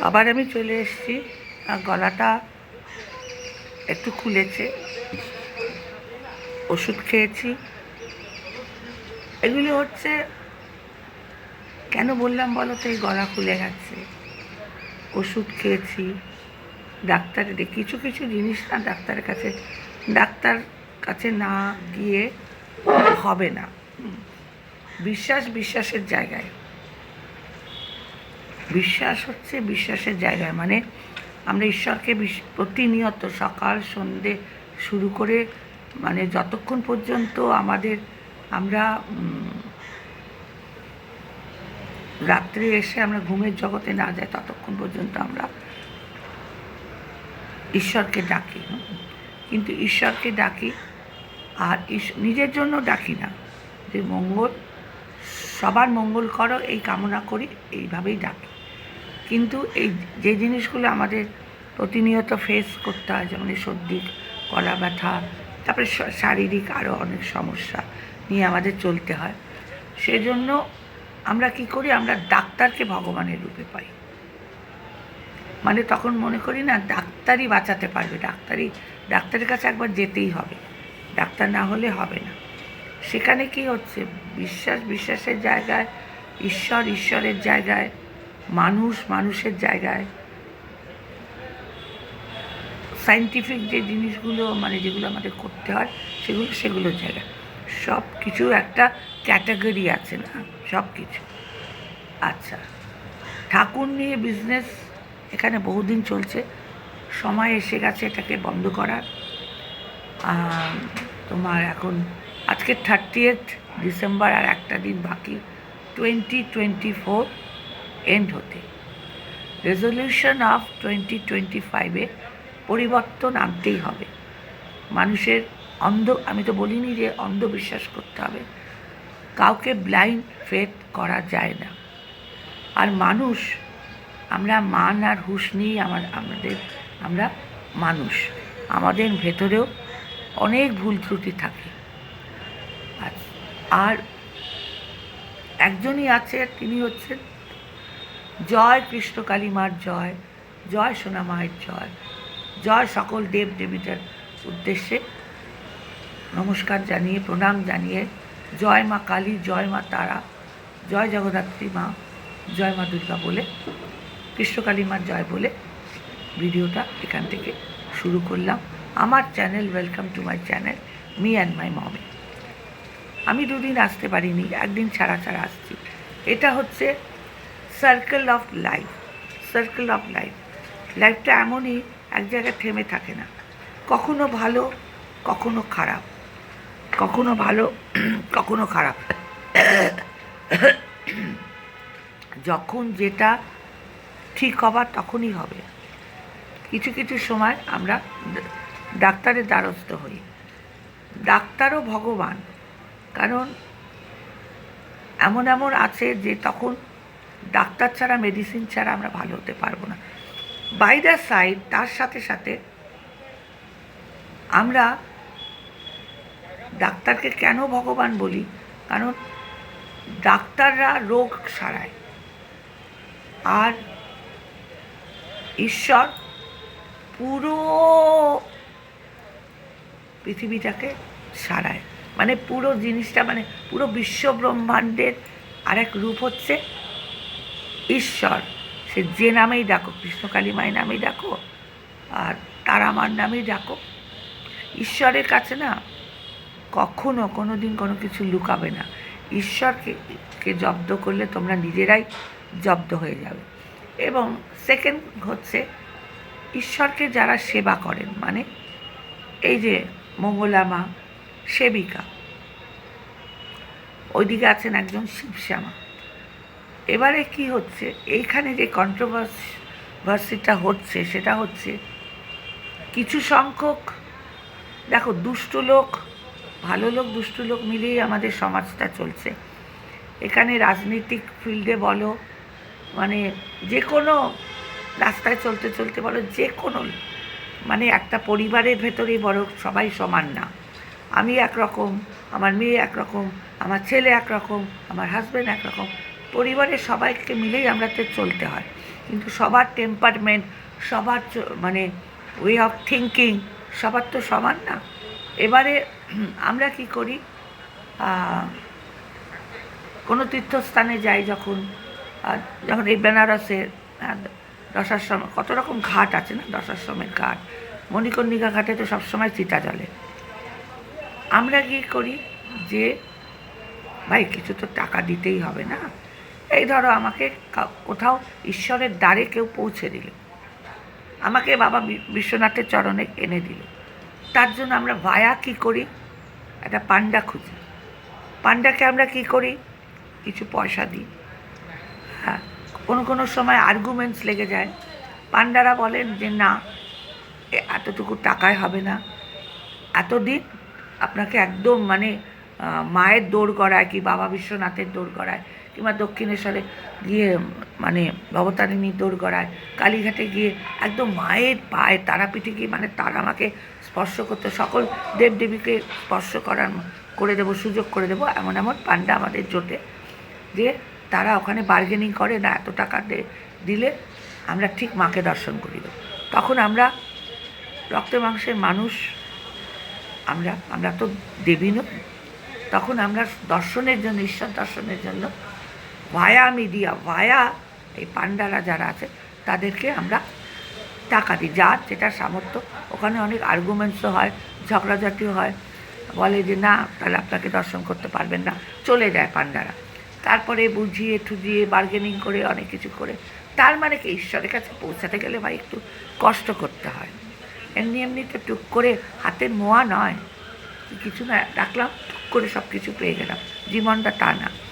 আবার আমি চলে এসেছি। গলাটা একটু খুলেছে। ওষুধ খেয়েছি। এগুলি হচ্ছে, কেন বললাম বলো তো, এই গলা খুলে গেছে। ওষুধ খেয়েছি ডাক্তারের কিছু কিছু জিনিস না ডাক্তারের কাছে, ডাক্তার কাছে না গিয়ে হবে না। বিশ্বাস, বিশ্বাসের জায়গায়। বিশ্বাস হচ্ছে বিশ্বাসের জায়গায়। মানে আমরা ঈশ্বরকে প্রতিনিয়ত সকাল, সন্ধে শুরু করে মানে যতক্ষণ পর্যন্ত আমাদের, আমরা রাত্রে এসে আমরা ঘুমের জগতে না যাই, ততক্ষণ পর্যন্ত আমরা ঈশ্বরকে ডাকি কিন্তু ঈশ্বরকে ডাকি আর নিজের জন্য ডাকি না। যে মঙ্গল, সবার মঙ্গল করো, এই কামনা করি, এইভাবেই ডাকি। কিন্তু এই যে জিনিসগুলো আমাদের প্রতিনিয়ত ফেস করতে হয়, যেমন সর্দি, গলা ব্যথা, তারপরে শারীরিক আরও অনেক সমস্যা নিয়ে আমাদের চলতে হয়। সেজন্য আমরা কি করি, আমরা ডাক্তারকে ভগবানের রূপে পাই। মানে তখন মনে করি না, ডাক্তারই বাঁচাতে পারবে, ডাক্তারই, ডাক্তারের কাছে একবার যেতেই হবে, ডাক্তার না হলে হবে না। সেখানে কি হচ্ছে, বিশ্বাস, বিশ্বাসের জায়গায়, ঈশ্বর, ঈশ্বরের জায়গায় মানুষ মানুষের জায়গায় সাইন্টিফিক যে জিনিসগুলো মানে যেগুলো আমাদের করতে হয়, সেগুলো সেগুলোর জায়গা। সব কিছু একটা ক্যাটাগরি আছে না সব কিছু আচ্ছা ঠাকুর নিয়ে বিজনেস এখানে বহুদিন চলছে। সময় এসে গেছে এটাকে বন্ধ করার। তোমার এখন, আজকে থার্টিয়েথ ডিসেম্বর আর একটা দিন বাকি। টোয়েন্টি টোয়েন্টি ফোর এন্ড হতে। রেজলিউশন অফ টোয়েন্টি টোয়েন্টি ফাইভে পরিবর্তন আনতেই হবে। মানুষের অন্ধ, আমি তো বলিনি যে অন্ধবিশ্বাস করতে হবে। কাউকে ব্লাইন্ড ফেথ করা যায় না। আর মানুষ, আমরা মান আর হুঁশ নিয়েই আমার, আমাদের, আমরা মানুষ। আমাদের ভেতরেও অনেক ভুল ত্রুটি থাকে। আর- একজনই আছে, তিনি হচ্ছেন জয় কৃষ্ণ কালীমার জয় জয় সোনা মায়ের জয় জয় সকল দেব দেবীদের উদ্দেশ্যে নমস্কার জানিয়ে, প্রণাম জানিয়ে জয় মা কালী, জয় মা তারা, জয় জগদ্ধাত্রী মা, জয় মা দুর্গা বলে কৃষ্ণকালী মার জয় বলে ভিডিওটা এখান থেকে শুরু করলাম। আমার channel welcome to my channel, me and my mummy. আমি দুদিন আসতে পারিনি, একদিন ছাড়া ছাড়া আসছি। এটা হচ্ছে circle of life circle of life লাইফটা এমনই এক জায়গায় থেমে থাকে না। কখনো ভালো, কখনো খারাপ। কখনো ভালো, কখনো খারাপ। যখন যেটা ঠিক হবার তখনই হবে। কিছু কিছু সময় আমরা ডাক্তারের দ্বারস্থ হই। ডাক্তারও ভগবান। কারণ এমন এমন আছে যে তখন ডাক্তার ছাড়া মেডিসিন ছাড়া আমরা ভালো হতে পারব না। বাই দ্য সাইড তার সাথে সাথে আমরা ডাক্তারকে কেন ভগবান বলি? কারণ ডাক্তাররা রোগ সারায়। আর ঈশ্বর পুরো পৃথিবীটাকে সারায়। মানে পুরো জিনিসটা মানে পুরো বিশ্ব ব্রহ্মাণ্ডের আরেক রূপ হচ্ছে ঈশ্বর, সে যে নামেই ডাকো, কৃষ্ণকালী মায়ের নামেই ডাকো, আর তারামার নামেই ডাকো। ঈশ্বরের কাছে না কখনো কোনো দিন কোনো কিছু লুকাবে না। ঈশ্বরকে, কে জব্দ করলে তোমরা নিজেরাই জব্দ হয়ে যাবে। এবং সেকেন্ড হচ্ছে, ঈশ্বরকে যারা সেবা করেন মানে এই যে মঙ্গলা মা, সেবিকা। ওইদিকে আছেন একজন শিবশ্যামা। এবারে কি হচ্ছে? এইখানে যে কন্ট্রোভার্সিটা হচ্ছে, সেটা হচ্ছে কিছু সংখ্যক, দেখো দুষ্ট লোক, ভালো লোক, দুষ্ট লোক মিলিয়েই আমাদের সমাজটা চলছে। এখানে রাজনৈতিক ফিল্ডে বলো মানে যে কোনো রাস্তায় চলতে চলতে বলো যে কোনো মানে একটা পরিবারের ভেতরেই বড় সবাই সমান না। আমি একরকম, আমার মেয়ে একরকম, আমার ছেলে একরকম, আমার হাজব্যান্ড একরকম। পরিবারের সবাইকে মিলেই আমরা তো চলতে হয়। কিন্তু সবার টেম্পারমেন্ট সবার মানে ওয়ে অফ থিঙ্কিং সবার তো সমান না। এবারে আমরা কি করি? কোনো তীর্থস্থানে যাই যখন যখন এই বেনারসের দশাশ্রম, কত রকম ঘাট আছে না? দশাশ্রমের ঘাট, মণিকর্ণিকা ঘাটে তো সবসময় চিতা জলে আমরা কি করি যে, ভাই, কিছু তো টাকা দিতেই হবে না। এই ধরো আমাকে কোথাও ঈশ্বরের দ্বারে কেউ পৌঁছে দিল। আমাকে বাবা বিশ্বনাথের চরণে এনে দিল। তার জন্য আমরা ভায়া কি করি? একটা পান্ডা খুঁজি। পান্ডাকে আমরা কি করি? কিছু পয়সা দিই। হ্যাঁ কোনো কোনো সময় আর্গুমেন্টস লেগে যায়। পান্ডারা বলেন যে, না এতটুকু টাকায় হবে না। এতদিন আপনাকে একদম মানে মায়ের দৌড় করায় কি বাবা বিশ্বনাথের দৌড় করায় কিংবা দক্ষিণেশ্বরে গিয়ে মানে ভবতারিণী করায় কালীঘাটে গিয়ে একদম মায়ের পায়ে তারাপীঠে গিয়ে মানে তারা আমাকে স্পর্শ করতে, সকল দেবদেবীকে স্পর্শ করার করে দেবো, সুযোগ করে দেবো, এমন এমন পান্ডা আমাদের জোটে, যে তারা ওখানে বার্গেনিং করে না এত টাকা দিলে আমরা ঠিক মাকে দর্শন করিব তখন আমরা রক্ত মাংসের মানুষ, আমরা আমরা তো দেবী তখন আমরা দর্শনের জন্য, ঈশ্বর দর্শনের জন্য ভায়া মিডিয়া ভায়া এই পান্ডারা যারা আছে, তাদেরকে আমরা টাকা দিই। যার যেটা সামর্থ্য। ওখানে অনেক আর্গুমেন্টসও হয়, ঝগড়াঝাটিও হয়। বলে যে, না, তাহলে আপনাকে দর্শন করতে পারবেন না। চলে যায় পান্ডারা। তারপরে বুঝিয়ে ঠুজিয়ে বার্গেনিং করে, অনেক কিছু করে। তার মানে কি? ঈশ্বরের কাছে পৌঁছাতে গেলে ভাই একটু কষ্ট করতে হয়। এমনি এমনি তো টুক করে হাতের মোয়া নয়। কিছু না, রাখলাম, টুক করে সব কিছু পেয়ে গেলাম। জীবনটা তা না।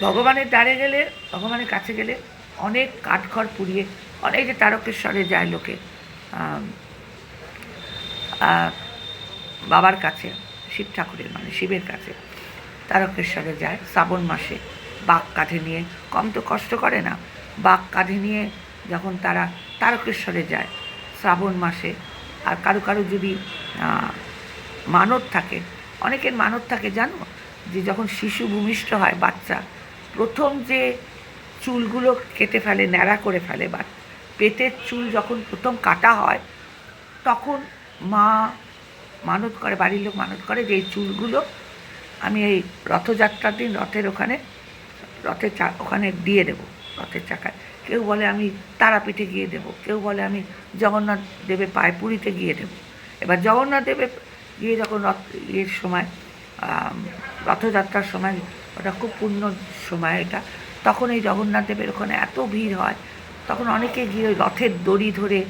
ভগবানের দ্বারে গেলে, ভগবানের কাছে গেলে অনেক কাঠখড় পুড়িয়ে, অনেক যে তারকেশ্বরে যায় লোকে বাবার কাছে, শিব ঠাকুরের মানে শিবের কাছে, তারকেশ্বরে যায় শ্রাবণ মাসে, বাঘ কাঁধে নিয়ে, কম তো কষ্ট করে না, বাঘ কাঁধে নিয়ে যখন তারা তারকেশ্বরে যায়, শ্রাবণ মাসে, আর কারও কারও যদি মানত থাকে, অনেকের মানত থাকে জানো? যে যখন শিশু ভূমিষ্ঠ হয় বাচ্চা প্রথম যে চুলগুলো কেটে ফেলে, ন্যাড়া করে ফেলে বা পেটের চুল যখন প্রথম কাটা হয়, তখন মা মানত করে, বাড়ির লোক মানত করে যে এই চুলগুলো আমি এই রথযাত্রার দিন রথের ওখানে, রথের চা ওখানে দিয়ে দেবো, রথের চাকায়। কেউ বলে আমি তারাপীঠে গিয়ে দেবো, কেউ বলে আমি জগন্নাথ দেবের পায়ে পুরীতে গিয়ে দেবো। এবার জগন্নাথ দেবের গিয়ে যখন রথ ইয়ের সময় রথযাত্রার সময়, ওটা খুব পূর্ণ সময় এটা। তখন এই জগন্নাথ দেবের ওখানে এত ভিড় হয়, তখন অনেকে গিয়ে রথের দড়ি ধরে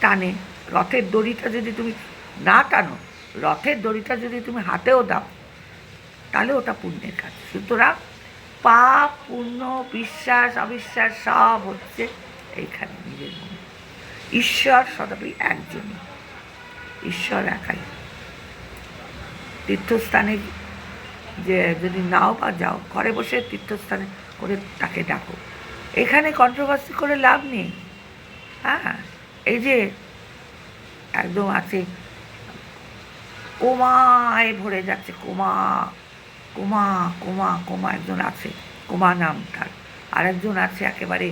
টানে। রথের দড়িটা যদি তুমি না টানো, রথের দড়িটা যদি তুমি হাতেও দাও, তাহলে ওটা পুণ্যের কাজ। সুতরাং পাপ, পুণ্য, বিশ্বাস, অবিশ্বাস সব হচ্ছে এইখানে নিজের মনে। ঈশ্বর সদাপি একজনই, ঈশ্বর একাই। তীর্থস্থানে যে যদি নাও বা যাও, ঘরে বসে তীর্থস্থানে করে তাকে ডাকো। এখানে কন্ট্রোভার্সি করে লাভ নেই। হ্যাঁ এই যে একদম আছে, কোমায় ভরে যাচ্ছে, কোমা কোমা কোমা কোমা একজন আছে, কোমা নাম তার। আর একজন আছে একেবারে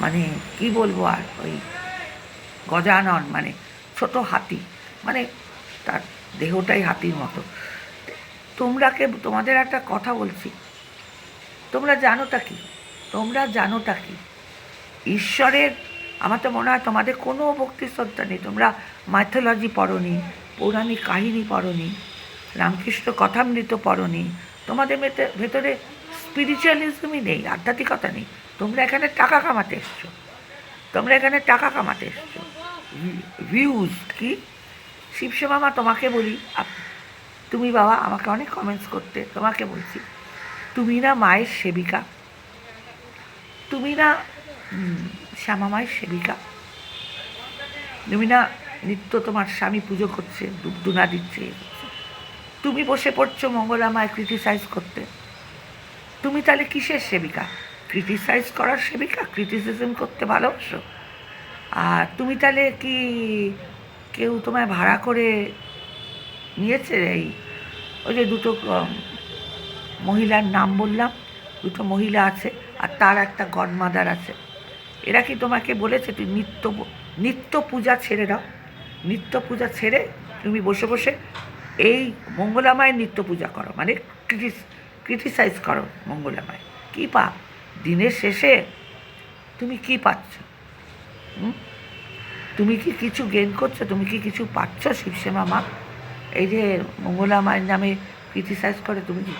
মানে কি বলব আর, ওই গজানন মানে ছোট হাতি মানে তার দেহটাই হাতির মতো। তোমরাকে, তোমাদের একটা কথা বলছি। তোমরা জানোটা কি? তোমরা জানোটা কি? ঈশ্বরের, আমার তো মনে হয় তোমাদের কোনো ভক্তি শ্রদ্ধা নেই। তোমরা মাইথোলজি পড়নি, পৌরাণিক কাহিনী পড়নি, রামকৃষ্ণ কথামৃত পড়নি। তোমাদের ভেতরে স্পিরিচুয়ালিজমই নেই, আধ্যাত্মিকতা নেই। তোমরা এখানে টাকা কামাতে এসছো। তোমরা এখানে টাকা কামাতে এসছো। ভিউজ কি? শিবসে মামা, তোমাকে বলি তুমি বাবা আমাকে অনেক কমেন্টস করতে, তোমাকে বলছি, তুমি না মায়ের সেবিকা। তুমি না শ্যামা মায়ের সেবিকা। তুমি না নিত্য তোমার স্বামী পুজো করছে দুবদুনা দিচ্ছে তুমি বসে পড়ছো মঙ্গলা মায় ক্রিটিসাইজ করতে। তুমি তাহলে কিসের সেবিকা? ক্রিটিসাইজ করার সেবিকা? ক্রিটিসিজম করতে ভালোবাসো? আর তুমি তাহলে কি কেউ তোমায় ভাড়া করে নিয়েছে? এই, ওই যে দুটো মহিলার নাম বললাম, দুটো মহিলা আছে আর তার একটা গডমাদার আছে। এরা কি তোমাকে বলেছে, তুই নিত্য নিত্য পূজা ছেড়ে দাও। নিত্য পূজা ছেড়ে তুমি বসে বসে এই মঙ্গলামায়ের নিত্য পূজা করো। মানে ক্রিটিস ক্রিটিসাইজ করো মঙ্গলামায়। কী পা দিনের শেষে তুমি কি পাচ্ছ? হুম? তুমি কি কিছু গেন করছ? তুমি কি কিছু পাচ্ছ শিবসেমা মা? এই যে মঙ্গলা মায়ের নামে ক্রিটিসাইজ করে, তুমি কি?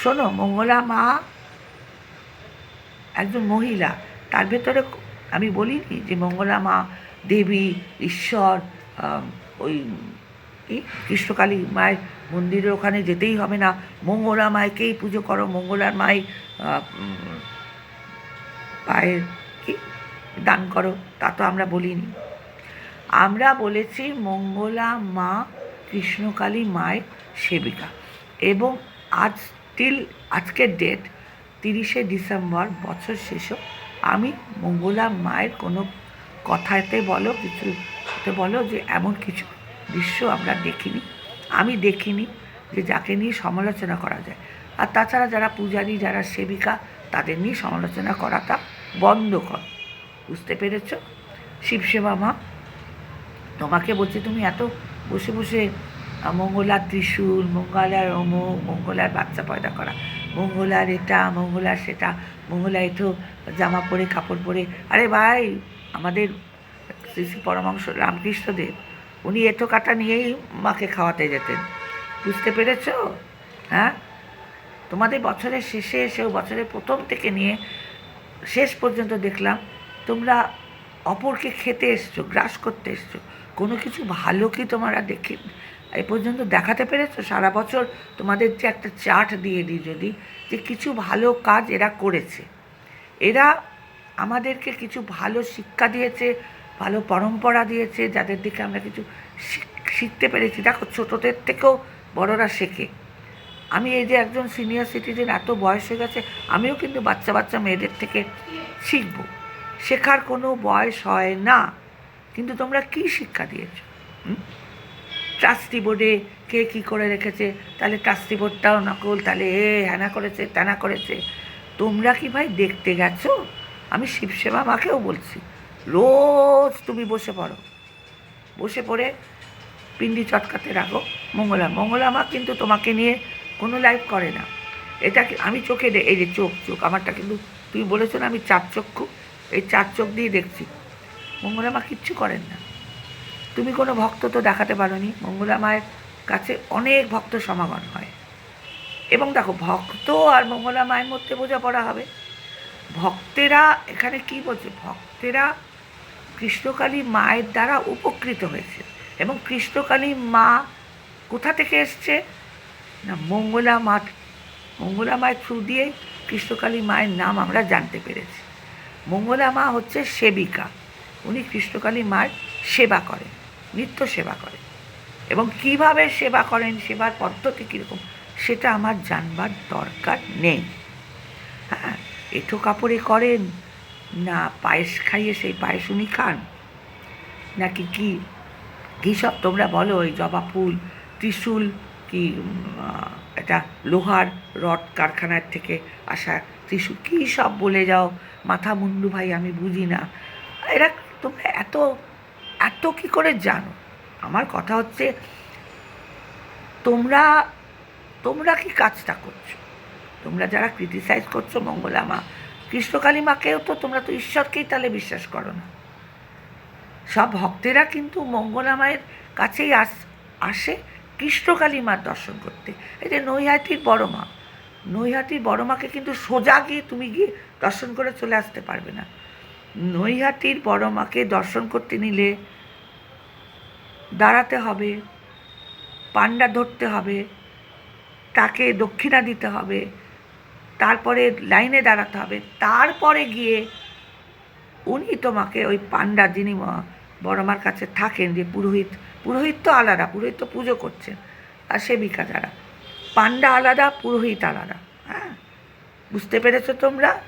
শোনো, মঙ্গলা মা একজন মহিলা। তার ভেতরে আমি বলিনি যে মঙ্গলা মা দেবী, ঈশ্বর ওই কৃষ্ণকালী মায়ের মন্দিরের ওখানে যেতেই হবে না। মঙ্গলা মায়কেই পুজো করো। মঙ্গলার মাই পায়ের কি? দান করো। তা তো আমরা বলিনি। আমরা বলেছি মঙ্গলা মা কৃষ্ণকালী মায়ের সেবিকা এবং আজ টিল আজকের ডেট তিরিশে ডিসেম্বর বছর শেষও আমি মঙ্গলা মায়ের কোনো কথাতে বলো কিছুতে বলো যে এমন কিছু দৃশ্য আমরা দেখিনি। আমি দেখিনি যে যাকে নিয়ে সমালোচনা করা যায়। আর তাছাড়া যারা পূজারী, যারা সেবিকা, তাদের নিয়ে সমালোচনা করাটা বন্ধ কর। বুঝতে পেরেছ? শিবসেবা মা, তোমাকে বলছি তুমি এত বসে বসে মঙ্গলার ত্রিশূল, মঙ্গলার অমুক মঙ্গলার বাচ্চা পয়দা করা, মঙ্গলার এটা, মঙ্গলার সেটা মঙ্গলা এঠো জামা পরে, কাপড় পরে। আরে ভাই, আমাদের শ্রী শ্রী পরমাংশ রামকৃষ্ণদেব, উনি এঁটো কাটা নিয়েই মাকে খাওয়াতে যেতেন। বুঝতে পেরেছ? হ্যাঁ? তোমাদের বছরের শেষে এসেও বছরের প্রথম থেকে নিয়ে শেষ পর্যন্ত দেখলাম তোমরা অপরকে খেতে এসছো, গ্রাস করতে এসছো। কোনো কিছু ভালো কি তোমরা দেখি, এ পর্যন্ত দেখাতে পেরেছ? সারা বছর তোমাদের যে একটা চার্ট দিয়ে দিই যদি, যে কিছু ভালো কাজ এরা করেছে। এরা আমাদেরকে কিছু ভালো শিক্ষা দিয়েছে, ভালো পরম্পরা দিয়েছে, যাদের দিকে আমরা কিছু শিখ- শিখতে পেরেছি। দেখো, ছোটোদের থেকেও বড়রা শেখে। আমি এই যে একজন সিনিয়র সিটিজেন এত বয়স হয়ে গেছে, আমিও কিন্তু বাচ্চা বাচ্চা মেয়েদের থেকে শিখব। শেখার কোনো বয়স হয় না। কিন্তু তোমরা কি শিক্ষা দিয়েছ? ট্রাস্টি বোর্ডে কে কী করে রেখেছে? তাহলে ট্রাস্টি বোর্ডটাও নকল, তাহলে এ হ্যানা করেছে ত্যানা করেছে। তোমরা কি ভাই দেখতে গেছো? আমি শিবসেবা মাকেও বলছি, রোজ তুমি বসে পড়ো। বসে পড়ে পিন্ডি চটকাতে রাখো। মঙ্গলা মঙ্গলা মা কিন্তু তোমাকে নিয়ে কোনো লাইভ করে না। এটা আমি চোখে এই যে চোখ চোখ, আমারটা কিন্তু, তুমি বলেছ না আমি চার চক্ষু। এই চার চোখ দিয়ে দেখছি। মঙ্গলা মা কিচ্ছু করেন না। তুমি কোনো ভক্ত তো দেখাতে পারোনি। মঙ্গলা মায়ের কাছে অনেক ভক্ত সমাগম হয়। এবং দেখো, ভক্ত আর মঙ্গলা মায়ের মধ্যে বোঝাপড়া হবে। ভক্তেরা এখানে কি বলছে? ভক্তেরা কৃষ্ণকালী মায়ের দ্বারা উপকৃত হয়েছে। এবং কৃষ্ণকালী মা কোথা থেকে এসছে? না, মঙ্গলা মা মঙ্গলা মায়ের থ্রু দিয়ে কৃষ্ণকালী মায়ের নাম আমরা জানতে পেরেছি। মঙ্গলা মা হচ্ছে সেবিকা। উনি কৃষ্ণকালী মায়ের সেবা করেন, নিত্য সেবা করেন। এবং কীভাবে সেবা করেন, সেবার পদ্ধতি কীরকম, সেটা আমার জানবার দরকার নেই। হ্যাঁ এঁঠো কাপড়ে করেন, না পায়েস খাইয়ে সেই পায়েস উনি খান। নাকি কি, কী সব তোমরা বলো ওই জবা ফুল, ত্রিশূল, কি এটা লোহার রড কারখানার থেকে আসা ত্রিশূল, কী সব বলে যাও? মাথা মুন্ডু ভাই, আমি বুঝি না। এরা তোমরা এত এত কি করে জানো? আমার কথা হচ্ছে, তোমরা তোমরা কি কাজটা করছ? তোমরা যারা ক্রিটিসাইজ করছ মঙ্গলা মা কৃষ্ণকালী মাকেও তো তোমরা তো ঈশ্বরকেই তাহলে বিশ্বাস করো না। সব ভক্তেরা কিন্তু মঙ্গলা মায়ের কাছেই আস, আসে কৃষ্ণকালী মার দর্শন করতে। এই যে নৈহাটির বড় মা নৈহাটির বড় মাকে কিন্তু সোজা গিয়ে তুমি গিয়ে দর্শন করে চলে আসতে পারবে না। নৈহাটির বড় মাকে দর্শন করতে নিলে দাঁড়াতে হবে, পান্ডা ধরতে হবে, তাকে দক্ষিণা দিতে হবে, তারপরে লাইনে দাঁড়াতে হবে। তারপরে গিয়ে উনি তোমাকে ওই পান্ডা যিনি বড়মার কাছে থাকেন যে পুরোহিত পুরোহিত তো আলাদা, পুরোহিত তো পুজো করছেন, আর সেবিকা যারা। পান্ডা আলাদা, পুরোহিত আলাদা। হ্যাঁ? বুঝতে পেরেছ তোমরা?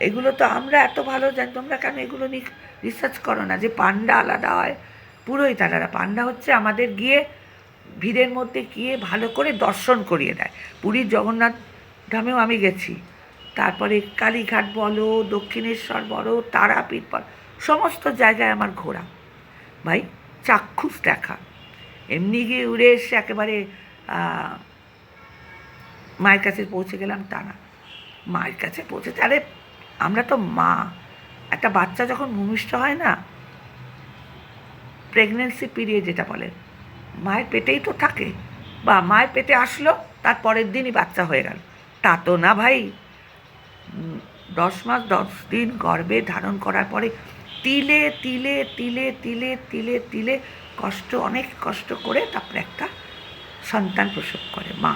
এগুলো তো আমরা এত ভালো জানি, তোমরা কেন এগুলো নিয়ে রিসার্চ করো না? যে পান্ডা আলাদা হয়, পুরোহিত আলাদা। পান্ডা হচ্ছে আমাদের গিয়ে ভিড়ের মধ্যে গিয়ে ভালো করে দর্শন করিয়ে দেয়। পুরীর জগন্নাথ ধামেও আমি গেছি। তারপরে কালীঘাট বলো, দক্ষিণেশ্বর বলো, তারাপীঠ বলো, সমস্ত জায়গায় আমার ঘোরা। ভাই, চাক্ষুষ দেখা। এমনি গিয়ে উড়ে এসে একেবারে মায়ের কাছে পৌঁছে গেলাম, তা না। মায়ের কাছে পৌঁছে আরে, আমরা তো মা। একটা বাচ্চা যখন ভূমিষ্ঠ হয় না প্রেগনেন্সি পিরিয়ড যেটা বলে, মায়ের পেটেই তো থাকে। বা মায়ের পেটে আসলো, তার পরের দিনই বাচ্চা হয়ে গেল। তা তো না ভাই। দশ মাস, দশ দিন গর্ভে ধারণ করার পরে তিলে তিলে তিলে তিলে তিলে তিলে কষ্ট, অনেক কষ্ট করে তারপরে একটা সন্তান প্রসব করে মা।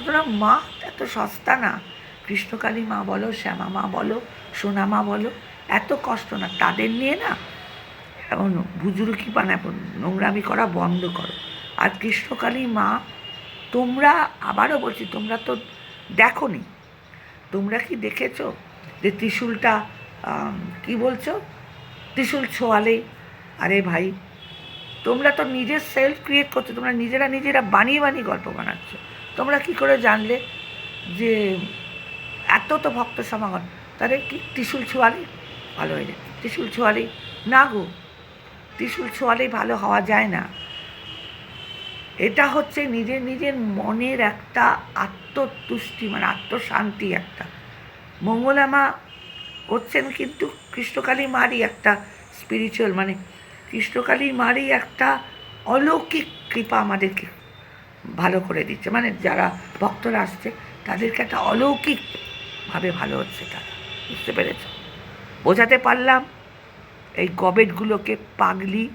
সুতরাং মা এত সস্তা না। কৃষ্ণকালী মা বলো, শ্যামা মা বলো, সোনা মা বলো, এত কষ্ট না। তাদের নিয়ে না এমন বুজুর্গি বানাবো নোংরামি করা বন্ধ করো। আর কৃষ্ণকালী মা, তোমরা, আবারও বলছি, তোমরা তো দেখো নি তোমরা কি দেখেছ যে ত্রিশূলটা কি বলছো? ত্রিশূল ছোঁয়ালেই আরে ভাই, তোমরা তো নিজের সেলফ ক্রিয়েট করছ, তোমরা নিজেরা নিজেরা বানিয়ে বানিয়ে গল্প বানাচ্ছ। তোমরা কি করে জানলে যে এত তো ভক্ত সমাগম? তাহলে কি ত্রিশূল ছোঁয়ালেই ভালো হয়ে যায় ত্রিশূল ছোঁয়ালেই না গো, ত্রিশূল ছোঁয়ালেই ভালো হওয়া যায় না। এটা হচ্ছে নিজের নিজের মনের একটা আত্মতুষ্টি মানে আত্মশান্তি একটা। মঙ্গলামা হচ্ছেন কিন্তু কৃষ্ণকালী মারই একটা স্পিরিচুয়াল মানে কৃষ্ণকালী মারই একটা অলৌকিক কৃপা আমাদেরকে ভালো করে দিচ্ছে। মানে যারা ভক্তরা আসছে, তাদেরকে একটা অলৌকিকভাবে ভালো হচ্ছে তারা। বুঝতে পেরেছ? বোঝাতে পারলাম? এই গবেটগুলোকে পাগলি,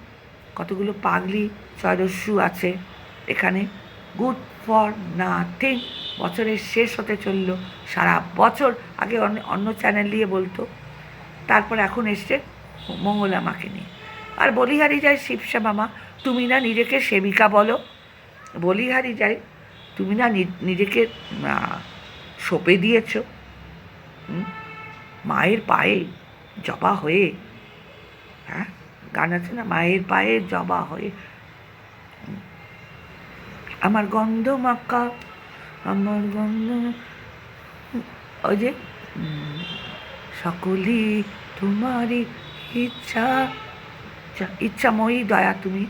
কতগুলো পাগলি ছয়দস্যু আছে এখানে। গুড ফর নাথিং বছরের শেষ হতে চলল। সারা বছর আগে অন্য অন্য চ্যানেল নিয়ে বলতো। তারপর এখন এসছে মঙ্গলা মাকে নিয়ে। আর বলিহারি যায়, শিবসা মামা, তুমি না নিজেকে সেবিকা বলো। বলিহারি যাই, তুমি না নিজেকে সঁপে দিয়েছ। মায়ের পায়ে জবা হয়ে হ্যাঁ? গান আছে না? মায়ের পায়ে জবা হয়ে। আমার গন্ধ মাক্কা আমার গন্ধ ওই যে সকলই তোমারই ইচ্ছা। ইচ্ছাময়ী দয়া তুমি,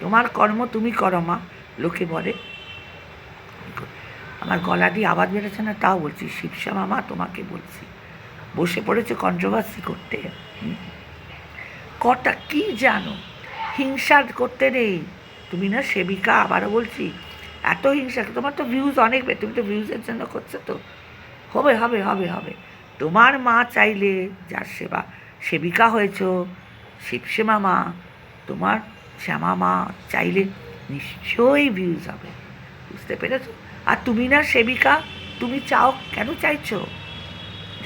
তোমার কর্ম তুমি করো মা। লোকে বলে। আমার গলা দিয়ে আওয়াজ বেরোচ্ছে না, তাও বলছি শিবসা মামা তোমাকে বলছি। বসে পড়েছে কন্ট্রোভার্সি করতে। কটা কি জানো? হিংসা করতে নেই। তুমি না সেবিকা, আবারও বলছি, এত হিংসা, তোমার তো ভিউজ অনেক বে- তুমি তো ভিউজের জন্য করছ তো। হবে হবে হবে হবে। তোমার মা চাইলে যার সেবা, সেবিকা হয়েছ শিবসেমা মা তোমার শ্যামা মা চাইলে নিশ্চয়ই ভিউজ হবে। বুঝতে পেরেছ? আর তুমি না সেবিকা, তুমি চাও, কেন চাইছো?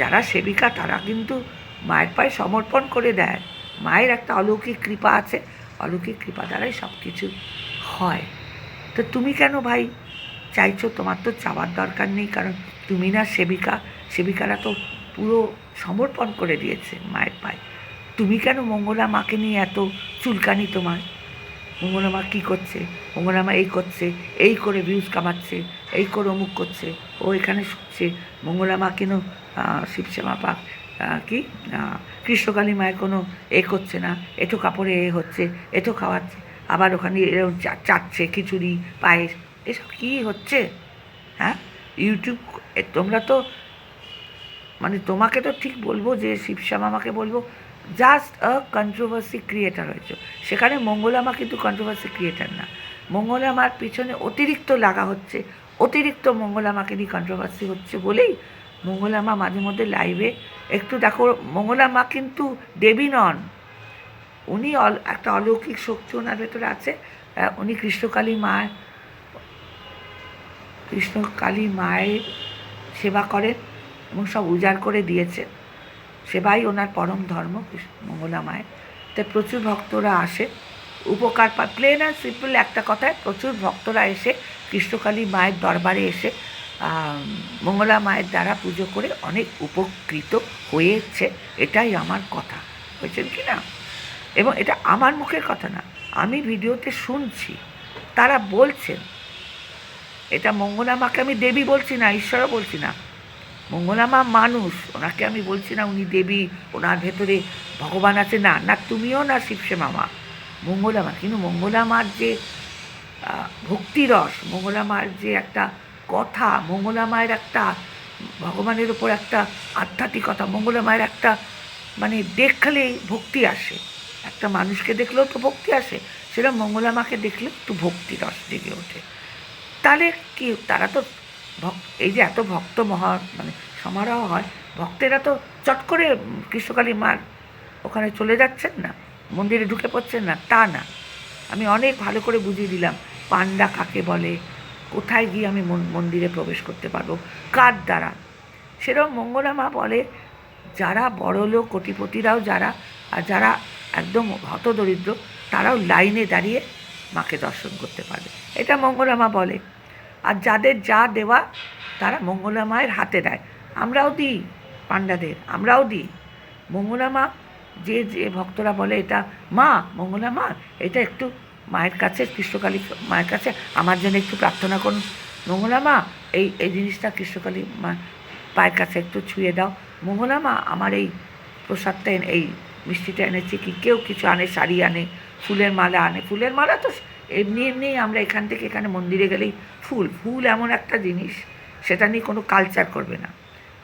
যারা সেবিকা, তারা কিন্তু মায়ের পায়ে সমর্পণ করে দেয়। মায়ের একটা অলৌকিক কৃপা আছে, অলৌকিক কৃপা দ্বারাই সব কিছু হয়। তো তুমি কেন ভাই চাইছো? তোমার তো চাওয়ার দরকার নেই, কারণ তুমি না সেবিকা, সেবিকারা তো পুরো সমর্পণ করে দিয়েছে মায়ের পায়ে। তুমি কেন মঙ্গলা মাকে নিয়ে এত চুলকানি তোমার মা কী করছে? মা এই করছে, এই করে ভিউজ কামাচ্ছে, এই করে অমুক করছে, ও এখানে শুচ্ছে। মা কেন শিবশ্যামা পাক কি? কৃষ্ণকালী মায়ের কোনো এ করছে না এটো কাপড়ে এ হচ্ছে এটো খাওয়াচ্ছে, আবার ওখানে এরকম চাচ্ছে খিচুড়ি, পায়েস, এসব কী হচ্ছে? হ্যাঁ? ইউটিউব তোমরা তো মানে তোমাকে তো ঠিক বলব যে শিবশ্যাম আমাকে বলব জাস্ট আ কন্ট্রোভার্সি ক্রিয়েটার হয়েছে সেখানে মঙ্গলামা কিন্তু কন্ট্রোভার্সি ক্রিয়েটার না। মঙ্গলামার পিছনে অতিরিক্ত লাগা হচ্ছে, অতিরিক্ত মঙ্গলামাকে নিয়ে কন্ট্রোভার্সি হচ্ছে বলেই মঙ্গলামা মাঝে মধ্যে লাইভে একটু দেখো, মঙ্গলামা কিন্তু দেবী নন। উনি অল- একটা অলৌকিক শক্তি ওনার ভেতরে আছে। উনি কৃষ্ণকালী মায়ের কৃষ্ণকালী মায়ের সেবা করেন এবং সব উজাড় করে দিয়েছে। সেবাই ওনার পরম ধর্ম, কৃষ্ণ মঙ্গলা মায়ের। তাই প্রচুর ভক্তরা আসে। উপকার পায় প্লেন অ্যান্ড সিম্পল একটা কথায় প্রচুর ভক্তরা এসে কৃষ্ণকালী মায়ের দরবারে এসে মঙ্গলা মায়ের দ্বারা পুজো করে অনেক উপকৃত হয়েছে। এটাই আমার কথা। বুঝছেন কি না? এবং এটা আমার মুখের কথা না, আমি ভিডিওতে শুনছি। তারা বলছেন, এটা মঙ্গলা মাকে আমি দেবী বলছি না, ঈশ্বরও বলছি না। মঙ্গলা মা মানুষ। ওনাকে আমি বলছি না উনি দেবী, ওনার ভেতরে ভগবান আছে। না না, তুমিও না শিবসে মামা। মঙ্গলা মা কিন্তু মঙ্গলা মার যে ভক্তিরস মঙ্গলা মার যে একটা কথা মঙ্গলা মায়ের একটা, ভগবানের ওপর একটা আধ্যাত্মিকতা মঙ্গলা মায়ের একটা মানে দেখলেই ভক্তি আসে। একটা মানুষকে দেখলেও তো ভক্তি আসে। সেটা মঙ্গলা মাকে দেখলে একটু ভক্তিরস জেগে ওঠে। তাহলে কি, তারা তো এই যে এত ভক্ত মহা মানে সমারোহ হয়, ভক্তেরা তো চট করে কৃষ্ণকালী মার ওখানে চলে যাচ্ছেন না, মন্দিরে ঢুকে পড়ছেন না, তা না। আমি অনেক ভালো করে বুঝিয়ে দিলাম, পান্ডা কাকে বলে, কোথায় গিয়ে আমি মন্দিরে প্রবেশ করতে পারব, কার দ্বারা? সেরকম মঙ্গলা মা বলে, যারা বড় লোক, কোটিপতিরাও যারা, আর যারা একদম হতদরিদ্র তারাও লাইনে দাঁড়িয়ে মাকে দর্শন করতে পারবে। এটা মঙ্গলা মা বলে। আর যাদের যা দেওয়া, তারা মঙ্গলা মায়ের হাতে দেয়। আমরাও দিই পাণ্ডাদের, আমরাও দিই। মঙ্গলা মা, যে যে ভক্তরা বলে এটা মা, মঙ্গলা মা, এটা একটু মায়ের কাছে, কৃষ্ণকালী মায়ের কাছে, আমার জন্য একটু প্রার্থনা করুন। মঙ্গলা মা, এই এই জিনিসটা কৃষ্ণকালী মা পায়ের কাছে একটু ছুঁয়ে দাও। মঙ্গলা মা, আমার এই প্রসাদটা এই মিষ্টিটা এনেছি কি? কেউ কিছু আনে, শাড়ি আনে, ফুলের মালা আনে। ফুলের মালা তো এমনি এমনি আমরা এখান থেকে এখানে মন্দিরে গেলেই ফুল ফুল এমন একটা জিনিস, সেটা নিয়ে কোনো কালচার করবে না।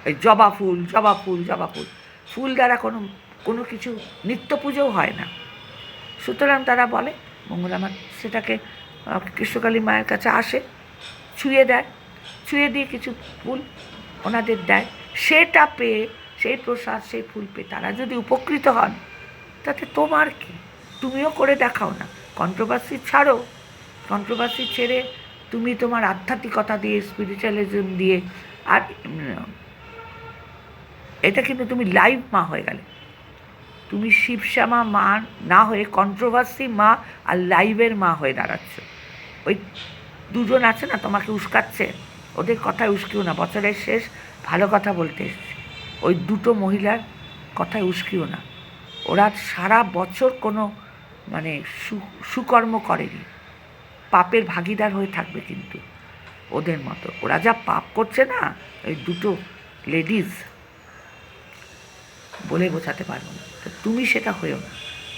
এই জবা ফুল জবা ফুল জবা ফুল। ফুল দ্বারা কোনো কোনো কিছু নিত্য পুজোও হয় না। সুতরাং তারা বলে মঙ্গলামা সেটাকে কৃষ্ণকালী মায়ের কাছে আসে, ছুঁয়ে দেয়। ছুঁয়ে দিয়ে কিছু ফুল ওনাদের দেয়। সেটা পেয়ে, সেই প্রসাদ, সেই ফুল পেয়ে তারা যদি উপকৃত হন, তাতে তোমার কি? তুমিও করে দেখাও না। কন্ট্রোভার্সি ছাড়ো। কন্ট্রোভার্সি ছেড়ে তুমি তোমার আধ্যাত্মিকতা দিয়ে স্পিরিচুয়ালিজম দিয়ে, আর এটা কিন্তু তুমি লাইভ মা হয়ে গেলে। তুমি শিবশ্যামা মা না হয়ে কন্ট্রোভার্সি মা আর লাইভের মা হয়ে দাঁড়াচ্ছ। ওই দুজন আছে না, তোমাকে উস্কাচ্ছে। ওদের কথায় উস্কিও না। বছরের শেষ ভালো কথা বলতে এসছে। ওই দুটো মহিলার কথায় উস্কিও না। ওরা সারা বছর কোনো মানে সু- সুকর্ম করেনি। পাপের ভাগিদার হয়ে থাকবে কিন্তু ওদের মতো। ওরা যা পাপ করছে না, ওই দুটো লেডিস বলে বোঝাতে পারব না। তো তুমি সেটা হয়েও না।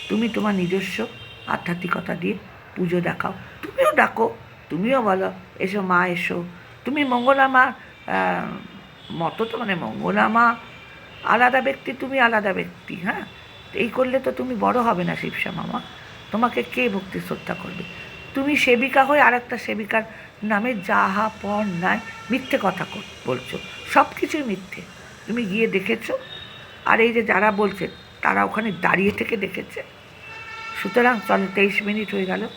তুমি তোমার নিজস্ব আধ্যাত্মিকতা দিয়ে পুজো দেখাও। তুমিও ডাকো, তুমিও বলো, এসো মা, এসো। তুমি মঙ্গলা মা মতো তো মানে মঙ্গলা মা আলাদা ব্যক্তি, তুমি আলাদা ব্যক্তি হ্যাঁ? এই করলে তো তুমি বড় হবে না শিবসা মামা। তোমাকে কে ভক্তি শ্রদ্ধা করবে? তুমি সেবিকা হয়ে আর একটা সেবিকার নামে যাহা পর নাই মিথ্যে কথা বলছো। সব কিছুই মিথ্যে। তুমি গিয়ে দেখেছ? আর এই যে যারা বলছে, তারা ওখানে দাঁড়িয়ে থেকে দেখেছে। সুতরাং চলো, তেইশ মিনিট হয়ে গেল।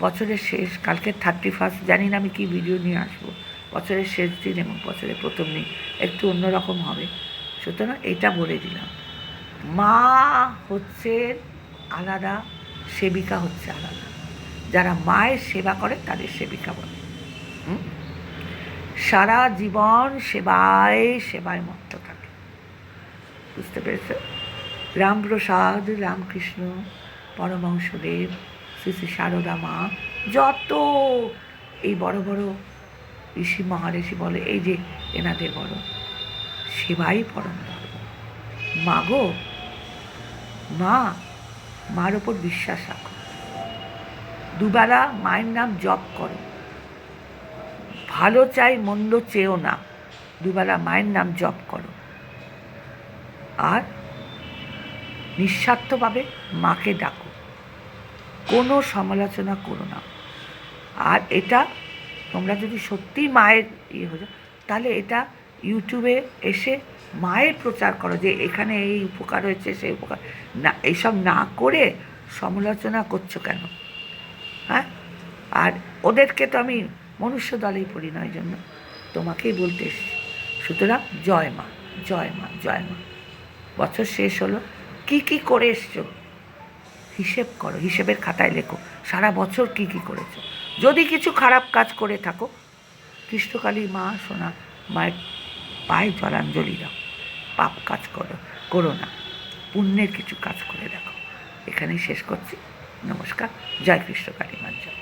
বছরের শেষ, কালকে থার্টি ফার্স্ট জানি না আমি কী ভিডিও নিয়ে আসব। বছরের শেষ দিন এবং বছরের প্রথম দিন একটু অন্যরকম হবে। সুতরাং এটা বলে দিলাম। মা হচ্ছে আলাদা, সেবিকা হচ্ছে আলাদা। যারা মায়ের সেবা করে, তাদের সেবিকা বলে? সারা জীবন সেবায় সেবায় মত্ত থাকে। বুঝতে পেরেছ? রামপ্রসাদ, রামকৃষ্ণ, পরমহংসদেব শ্রী শ্রী সারদা মা, যত এই বড় বড় ঋষি মহারিষি বলে, এই যে এনাদের বড়, সেবাই পরম ধর্ম মা গো মা মার ওপর বিশ্বাস রাখো। দুবেলা মায়ের নাম জপ করো। ভালো চাই মন্দ চেয়েও না। দুবেলা মায়ের নাম জপ করো। আর নিঃস্বার্থভাবে মাকে ডাকো। কোনো সমালোচনা করো না। আর এটা তোমরা যদি সত্যিই মায়ের ইয়ে হয়ে যাও, তাহলে এটা ইউটিউবে এসে মায়ের প্রচার করো যে এখানে এই উপকার হয়েছে, সেই উপকার। না, এইসব না করে সমালোচনা করছ কেন? হ্যাঁ? আর ওদেরকে তো আমি মনুষ্য দলেই পড়ি ওই জন্য তোমাকেই বলতে এসেছি। সুতরাং জয় মা জয় মা জয় মা। বছর শেষ হলো, কি কি করে এসছো? হিসেব করো, হিসেবের খাতায় লেখো, সারা বছর কি কি করেছ? যদি কিছু খারাপ কাজ করে থাকো, কৃষ্ণকালী মা সোনা, মায়ের পায়ে জলাঞ্জলি দাও। পাপ কাজ করো করো না। পুণ্যের কিছু কাজ করে দেখো। এখানেই শেষ করছি। নমস্কার। জয় কৃষ্ণকালী মার জয়